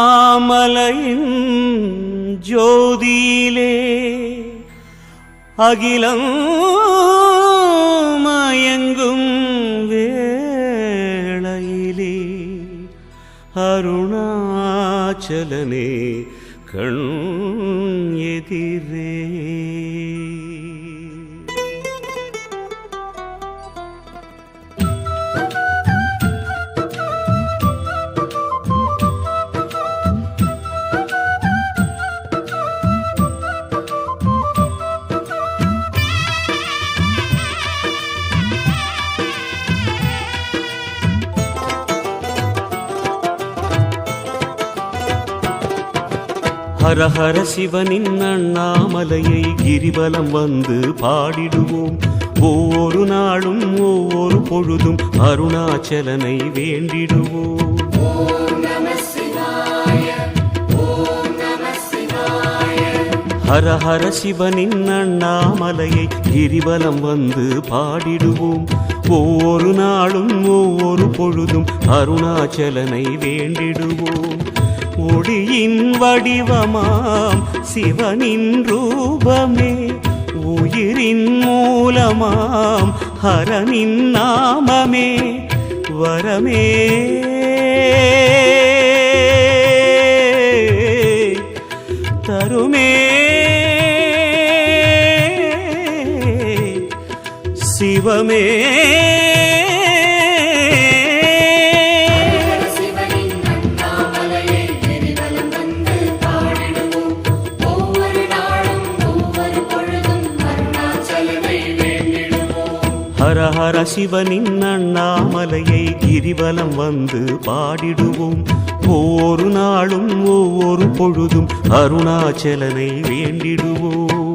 அண்ணாமலையின் ஜோதியிலே அகிலம் மயங்கும் வேளையிலே அருணாச்சலனே கண் ஹர ஹர சிவனின் அண்ணாமலையை கிரிவலம் வந்து பாடிடுவோம். ஒவ்வொரு நாளும் ஒவ்வொரு பொழுதும் அருணாச்சலனை வேண்டிடுவோம். ஹர ஹர சிவனின் அண்ணாமலையை கிரிவலம் வந்து பாடிடுவோம். ஒவ்வொரு நாளும் ஒவ்வொரு பொழுதும் அருணாச்சலனை வேண்டிடுவோம். ஒளியின் வடிவமாம் சிவனின் ரூபமே. உயிரின் மூலமாம் ஹரனின் நாமமே. வரமே. தருமே. சிவமே. வேண்டிடுவோம் ஹர ஹர சிவனின் அண்ணாமலையை கிரிவலம் வந்து பாடிடுவோம். ஒவ்வொரு நாளும் ஒவ்வொரு பொழுதும் அருணாச்சலனை வேண்டிடுவோம்.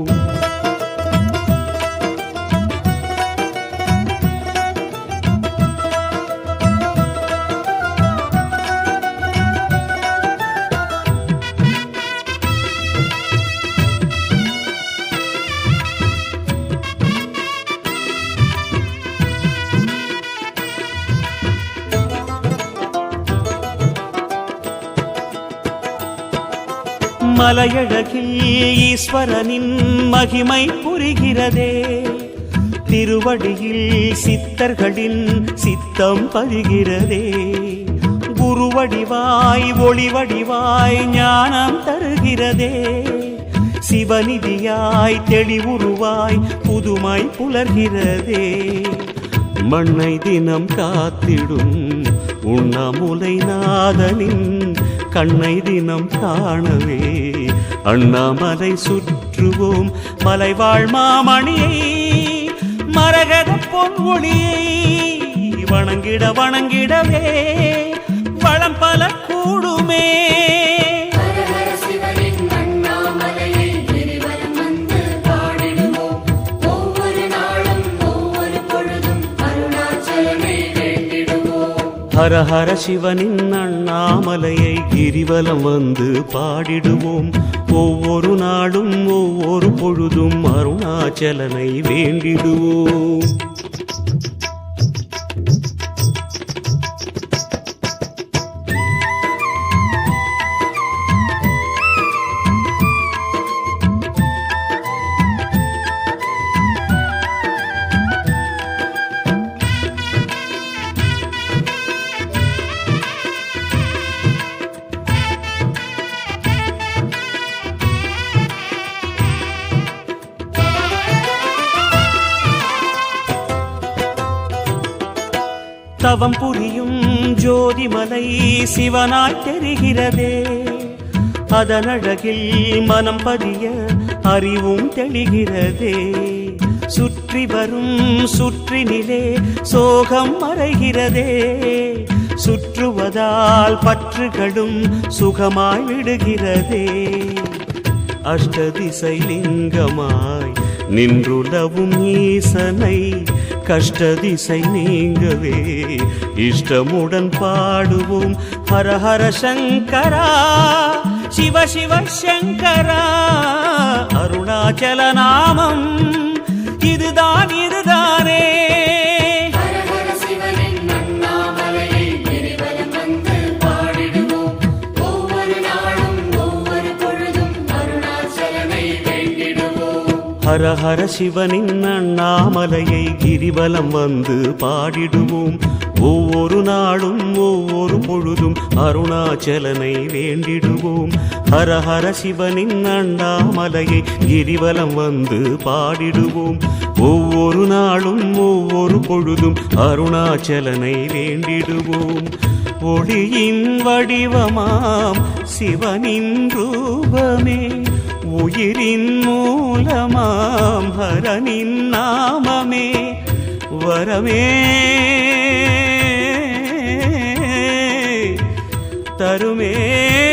மலையழகில் ஈஸ்வரனின் மகிமை புரிகிறதே. திருவடியில் சித்தர்களின் சித்தம் பருகிறதே குருவடிவாய் ஒளிவடிவாய் ஞானம் தருகிறதே. சிவநிதியாய் தெளிவுருவாய் புதுமை புலர்கிறதே. மண்ணை தினம் காத்திடும் உண்ணமுலை நாதனின் கண்ணை தினம் காணவே. அண்ணாமலை சுற்றுவோம் மலைவாழ் மாமணியை. மரகத பொன்மொழியை வணங்கிட வணங்கிடவே. வளம் பல கூடுமே. ஹர ஹர சிவனின் அண்ணாமலையை கிரிவலம் வந்து பாடிடுவோம். ஒவ்வொரு நாளும் ஒவ்வொரு பொழுதும் அருணாச்சலனை வேண்டிடுவோம். தவம் புரியும் ஜோதிமலை சிவனாய் தெரிகிறதே. அதனழகில் மனம் பதிய அறிவும் தெளிகிறதே. சுற்றி வரும் சுற்றினிலே சோகம் மறைகிறதே. சுற்றுவதால் பற்றுகளும் சுகமாய் விடுகிறதே. அஷ்டதிசை லிங்கமாய் நின்றுலவும் ஈசனை கஷ்டதிசை நீங்கவே. இஷ்டமுடன் பாடுவோம். ஹரஹர சங்கரா. சிவ சிவ சங்கரா. அருணாச்சல நாமம். இதுதான் இதுதானே ஹர ஹர சிவனின் அண்ணாமலையை கிரிவலம் வந்து பாடிடுவோம். ஒவ்வொரு நாளும் ஒவ்வொரு பொழுதும் அருணாச்சலனை வேண்டிடுவோம். ஹர ஹர சிவனின் அண்ணாமலையை கிரிவலம் வந்து பாடிடுவோம். ஒவ்வொரு நாளும் ஒவ்வொரு பொழுதும் அருணாச்சலனை வேண்டிடுவோம். ஒளியின் வடிவமாம் சிவனின் ரூபமே. உயிரின் மூலமாம் ஹரனின் நாமமே. வரமே. தருமே.